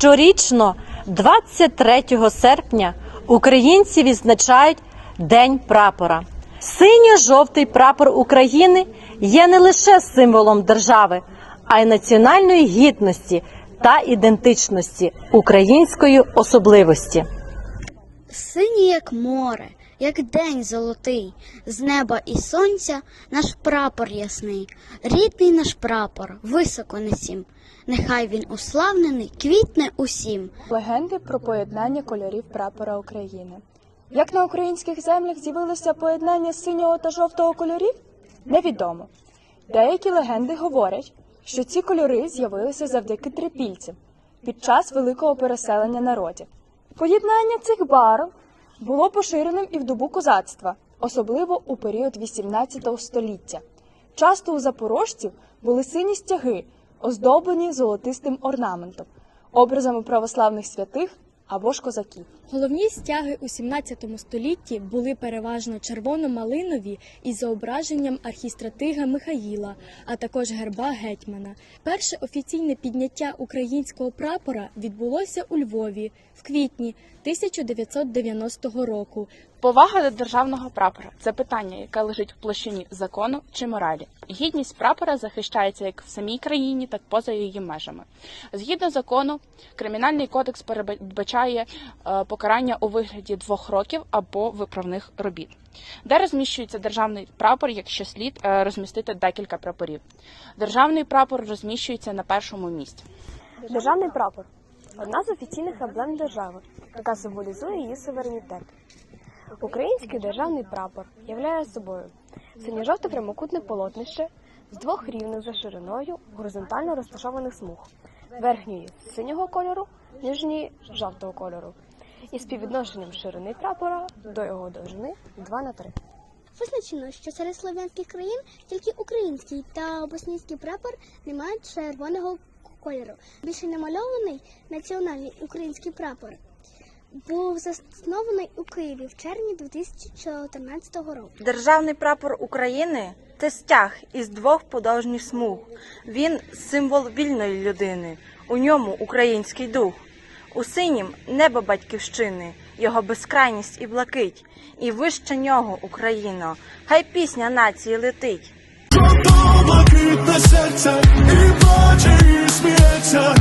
Щорічно, 23 серпня, українці відзначають День прапора. Синьо-жовтий прапор України є не лише символом держави, а й національної гідності та ідентичності української особливості. Синій, як море, як день золотий, з неба і сонця наш прапор ясний, рідний наш прапор, високо несім. Нехай він уславнений, квітне усім. Легенди про поєднання кольорів прапора України. Як на українських землях з'явилося поєднання синього та жовтого кольорів? Невідомо. Деякі легенди говорять, що ці кольори з'явилися завдяки трипільцям під час великого переселення народів. Поєднання цих барв було поширеним і в добу козацтва, особливо у період 18 століття. Часто у запорожців були сині стяги, оздоблені золотистим орнаментом, образами православних святих або ж козаків. Головні стяги у 17 столітті були переважно червоно-малинові із зображенням архістратига Михаїла, а також герба гетьмана. Перше офіційне підняття українського прапора відбулося у Львові в квітні 1990 року. Повага до державного прапора це питання, яке лежить в площині закону чи моралі. Гідність прапора захищається як в самій країні, так і поза її межами. Згідно закону, кримінальний кодекс передбачає е, покарання у вигляді двох років або виправних робіт, де розміщується державний прапор, якщо слід е, розмістити декілька прапорів. Державний прапор розміщується на першому місці. Державний прапор одна з офіційних емблем держави, яка символізує її суверенітет. Український державний прапор являє собою синьо-жовте прямокутне полотнище з двох рівних за шириною горизонтально розташованих смуг, верхньої синього кольору, нижньої жовтого кольору, і співвідношенням ширини прапора до його довжини 2 на 3. Визначено, що серед слов'янських країн тільки український та боснійський прапор не мають червоного кольору. Більше намальований національний український прапор. Був заснований у Києві в червні 2014 року. Державний прапор України це стяг із двох подовжніх смуг. Він символ вільної людини. У ньому український дух. У синім небо батьківщини, його безкрайність і блакить. І вище нього Україно. Хай пісня нації летить. Жовто-блакитне серце, і плаче, і сміється,